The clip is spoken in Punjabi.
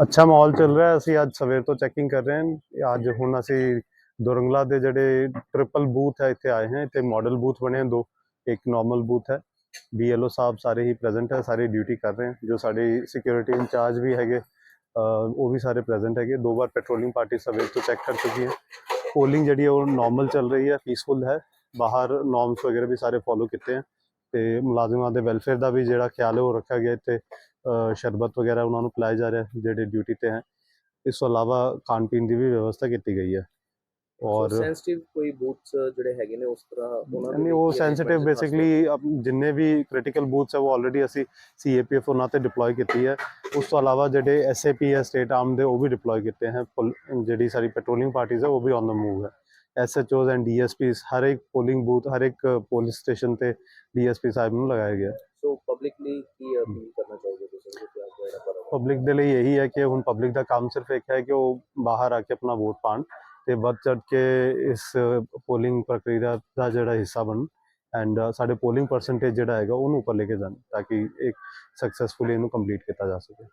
ਅੱਛਾ ਮਾਹੌਲ ਚੱਲ ਰਿਹਾ ਅਸੀਂ ਅੱਜ ਸਵੇਰ ਤੋਂ ਚੈਕਿੰਗ ਕਰ ਰਹੇ ਹਾਂ। ਅੱਜ ਹੁਣ ਅਸੀਂ ਦੁਰੰਗਲਾ ਦੇ ਜਿਹੜੇ ਟ੍ਰਿਪਲ ਬੂਥ ਹੈ, ਇੱਥੇ ਆਏ ਹਾਂ। ਇੱਥੇ ਮਾਡਲ ਬੂਥ ਬਣੇ ਹਨ। ਦੋ, ਇੱਕ ਨਾਰਮਲ ਬੂਥ ਹੈ। ਬੀਐਲਓ ਸਾਹਿਬ ਸਾਰੇ ਹੀ ਪ੍ਰੈਜ਼ੈਂਟ ਹੈ, ਸਾਰੇ ਡਿਊਟੀ ਕਰ ਰਹੇ ਹਨ ਜੋ ਸਾਡੇ ਸਿਕਿਉਰਿਟੀ ਇੰਚਾਰਜ ਵੀ ਹੈਗੇ ਉਹ ਵੀ ਸਾਰੇ ਪ੍ਰੈਜ਼ੈਂਟ ਹੈਗੇ। ਦੋ ਵਾਰ ਪੈਟਰੋਲਿੰਗ ਪਾਰਟੀ ਸਵੇਰ ਤੋਂ ਚੈੱਕ ਕਰ ਚੁੱਕੀ ਹੈ। ਪੋਲਿੰਗ ਜਿਹੜੀ ਹੈ, ਉਹ ਨਾਰਮਲ ਚੱਲ ਰਹੀ ਹੈ। ਪੀਸਫੁਲ ਹੈ। ਬਾਹਰ ਨੋਰਮਸ ਵਗੈਰਾ ਵੀ ਸਾਰੇ ਫੋਲੋ ਕੀਤੇ ਹੈ। ਤੇ ਮੁਲਾਜ਼ਮਾਂ ਦੇ ਵੈਲਫੇਅਰ ਦਾ ਵੀ ਜਿਹੜਾ ਖਿਆਲ ਹੈ ਉਹ ਰੱਖਿਆ ਗਿਆ ਅਹ ਸ਼ਰਬਤ ਵਗੈਰਾ ਉਹਨਾਂ ਨੂੰ ਪਿਲਾਇਆ ਜਾ ਰਿਹਾ ਜਿਹੜੇ ਡਿਊਟੀ ਤੇ ਹੈ। ਇਸ ਤੋਂ ਇਲਾਵਾ ਖਾਣ ਪੀਣ ਦੀ ਵੀ ਵਿਵਸਥਾ ਕੀਤੀ ਗਈ ਹੈ। ਔਰ ਸੈਂਸਿਟਿਵ ਕੋਈ ਬੂਥਸ ਜਿਹੜੇ ਹੈਗੇ ਨੇ ਉਸ ਤਰ੍ਹਾਂ ਉਹਨਾਂ ਨਹੀਂ ਉਹ ਸੈਂਸਿਟਿਵ ਬੇਸਿਕਲੀ ਜਿੰਨੇ ਵੀ ਕ੍ਰਿਟੀਕਲ ਬੂਥਸ ਹੈ ਉਹ ਆਲਰੇਡੀ ਅਸੀਂ ਸੀਏਪੀਐਫ ਉਹਨਾਂ ਤੇ ਡਿਪਲੋਏ ਕੀਤੀ ਹੈ। ਉਸ ਤੋਂ ਇਲਾਵਾ ਜਿਹੜੇ ਐਸਏਪੀ ਹੈ ਸਟੇਟ ਆਰਮ ਦੇ ਉਹ ਵੀ ਡਿਪਲੋਏ ਕੀਤੇ ਹੈ। ਜਿਹੜੀ ਸਾਰੀ ਪੈਟਰੋਲਿੰਗ ਪਾਰਟੀਆਂ ਹੈ ਉਹ ਵੀ ਔਨ ਦਾ ਮੂਵ ਹੈ। ਐਸਐਚਓਜ਼ ਐਂਡ ਡੀਐਸਪੀਸ ਹਰ ਇੱਕ ਪੋਲਿੰਗ ਬੂਥ ਹਰ ਇੱਕ ਪੁਲਿਸ ਸਟੇਸ਼ਨ ਤੇ ਡੀਐਸਪੀ ਸਾਹਿਬ ਨੂੰ ਲਗਾਇਆ ਗਿਆ। ਸੋ ਪਬਲਿਕਲੀ ਕੀ ਅਪੀਲ ਕਰਨਾ ਚਾਹੋਗੇ ਤੁਸੀਂ? ਪਬਲਿਕ ਦੇ ਲਈ ਇਹੀ ਹੈ ਕਿ ਹੁਣ ਪਬਲਿਕ ਦਾ ਕੰਮ ਸਿਰਫ ਇੱਕ ਹੈ ਕਿ ਉਹ ਬਾਹਰ ਆ ਕੇ ਆਪਣਾ ਵੋਟ ਪਾਣ ਤੇ ਵੱਧ ਚੜ ਕੇ ਇਸ ਪੋਲਿੰਗ ਪ੍ਰਕਿਰਿਆ ਦਾ ਜਿਹੜਾ ਹਿੱਸਾ ਬਣਨ। ਐਂਡ uh, ਸਾਡੇ ਪੋਲਿੰਗ ਪਰਸੈਂਟੇਜ ਜਿਹੜਾ ਹੈਗਾ, ਉਹਨੂੰ ਉੱਪਰ ਲੈ ਕੇ ਜਾਣ, ਤਾਂ ਕਿ ਇੱਕ ਸਕਸੈਸਫੁਲੀ ਇਹਨੂੰ ਕੰਪਲੀਟ ਕੀਤਾ ਜਾ ਸਕੇ।